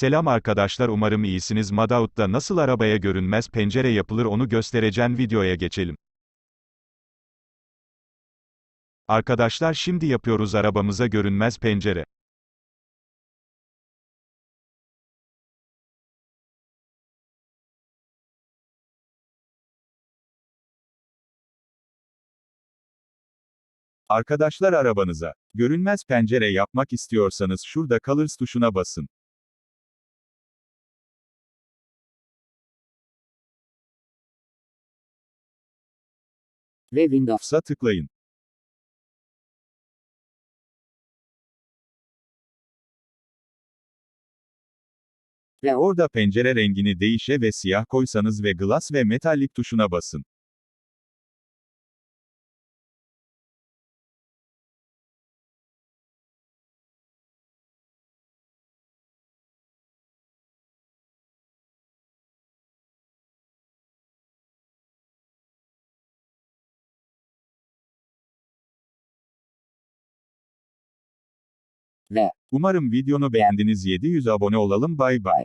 Selam arkadaşlar umarım iyisiniz Madaut'ta nasıl arabaya görünmez pencere yapılır onu göstereceğim videoya geçelim. Arkadaşlar şimdi yapıyoruz arabamıza görünmez pencere. Arkadaşlar arabanıza görünmez pencere yapmak istiyorsanız şurada Colors tuşuna basın. Ve Windows Sa tıklayın. ve Orada pencere rengini değişe ve siyah koysanız ve Glass ve Metallic tuşuna basın. Ve Umarım videonu beğendiniz 700 abone olalım bay bay.